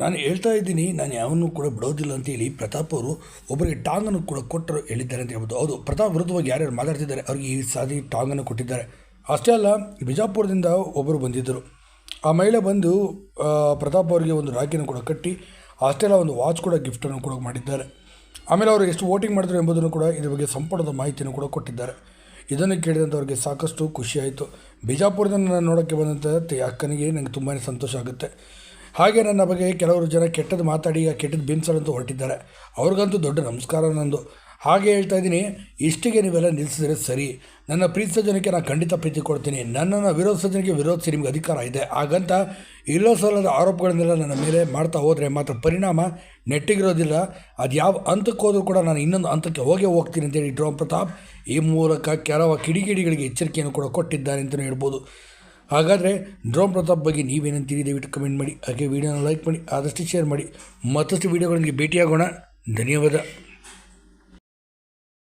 ನಾನು ಹೇಳ್ತಾ ಇದ್ದೀನಿ, ನಾನು ಯಾವನ್ನೂ ಕೂಡ ಬಿಡೋದಿಲ್ಲ ಅಂತೇಳಿ ಪ್ರತಾಪ್ ಅವರು ಒಬ್ಬರಿಗೆ ಟಾಂಗನ್ನು ಕೂಡ ಕೊಟ್ಟರು ಹೇಳಿದ್ದಾರೆ ಅಂತ ಹೇಳ್ಬೋದು. ಹೌದು, ಪ್ರತಾಪ್ ವಿರುದ್ಧವಾಗಿ ಯಾರ್ಯಾರು ಮಾತಾಡ್ತಿದ್ದಾರೆ, ಅವ್ರಿಗೆ ಈ ಸಾರಿ ಟಾಂಗನ್ನು ಕೊಟ್ಟಿದ್ದಾರೆ. ಅಷ್ಟೇ ಅಲ್ಲ, ಬಿಜಾಪುರದಿಂದ ಒಬ್ಬರು ಬಂದಿದ್ದರು. ಆ ಮಹಿಳೆ ಬಂದು ಪ್ರತಾಪ್ ಅವರಿಗೆ ಒಂದು ರಾಖಿಯನ್ನು ಕೂಡ ಕಟ್ಟಿ, ಅಷ್ಟೇ ಅಲ್ಲ, ಒಂದು ವಾಚ್ ಕೂಡ ಗಿಫ್ಟನ್ನು ಕೂಡ ಮಾಡಿದ್ದಾರೆ. ಆಮೇಲೆ ಅವರು ಎಷ್ಟು ವೋಟಿಂಗ್ ಮಾಡಿದ್ರು ಎಂಬುದನ್ನು ಕೂಡ ಇದ್ರ ಬಗ್ಗೆ ಸಂಪುಟದ ಮಾಹಿತಿಯನ್ನು ಕೂಡ ಕೊಟ್ಟಿದ್ದಾರೆ. ಇದನ್ನು ಕೇಳಿದಂಥವ್ರಿಗೆ ಸಾಕಷ್ಟು ಖುಷಿಯಾಯಿತು ಬಿಜಾಪುರದಿಂದ ನಾನು ನೋಡೋಕ್ಕೆ ಬಂದಂಥ ಅಕ್ಕನಿಗೆ ನನಗೆ ತುಂಬಾ ಸಂತೋಷ ಆಗುತ್ತೆ. ಹಾಗೆ ನನ್ನ ಬಗ್ಗೆ ಕೆಲವರು ಜನ ಕೆಟ್ಟದ್ದು ಮಾತಾಡಿ, ಆ ಕೆಟ್ಟದ್ದು ಬಿಂಬಿಸಲಂತೂ ಹೊರಟಿದ್ದಾರೆ. ಅವ್ರಿಗಂತೂ ದೊಡ್ಡ ನಮಸ್ಕಾರ ನಂದು. ಹಾಗೆ ಹೇಳ್ತಾ ಇದ್ದೀನಿ, ಇಷ್ಟಿಗೆ ನೀವೆಲ್ಲ ನಿಲ್ಲಿಸಿದ್ರೆ ಸರಿ. ನನ್ನ ಪ್ರೀತಿಸೋ ಜನಕ್ಕೆ ನಾನು ಖಂಡಿತ ಪ್ರೀತಿ ಕೊಡ್ತೀನಿ. ನನ್ನನ್ನು ವಿರೋಧಿಸೋ ಜನಕ್ಕೆ ವಿರೋಧಿಸಿ ನಿಮಗೆ ಅಧಿಕಾರ ಇದೆ. ಹಾಗಂತ ಇಲ್ಲೋ ಸಲದ ಆರೋಪಗಳನ್ನೆಲ್ಲ ನನ್ನ ಮೇಲೆ ಮಾಡ್ತಾ ಹೋದರೆ ಮಾತ್ರ ಪರಿಣಾಮ ನೆಟ್ಟಿಗಿರೋದಿಲ್ಲ. ಅದು ಯಾವ ಹಂತಕ್ಕೆ ಹೋದರೂ ಕೂಡ ನಾನು ಇನ್ನೊಂದು ಹಂತಕ್ಕೆ ಹೋಗೇ ಹೋಗ್ತೀನಿ ಅಂತೇಳಿ ಡ್ರೋಮ್ ಪ್ರತಾಪ್ ಈ ಮೂಲಕ ಕೆಲವು ಕಿಡಿಗಿಡಿಗಳಿಗೆ ಎಚ್ಚರಿಕೆಯನ್ನು ಕೂಡ ಕೊಟ್ಟಿದ್ದಾರೆ ಅಂತಲೇ ಹೇಳ್ಬೋದು. ಹಾಗಾದರೆ ಡ್ರೋನ್ ಪ್ರತಾಪ್ ಬಗ್ಗೆ ನೀವೇನಂತೀರಿ? ದಯವಿಟ್ಟು ಕಮೆಂಟ್ ಮಾಡಿ, ಹಾಗೆ ವೀಡಿಯೋನ ಲೈಕ್ ಮಾಡಿ, ಆದಷ್ಟು ಶೇರ್ ಮಾಡಿ. ಮತ್ತಷ್ಟು ವೀಡಿಯೋಗಳಿಗೆ ಭೇಟಿಯಾಗೋಣ. ಧನ್ಯವಾದ.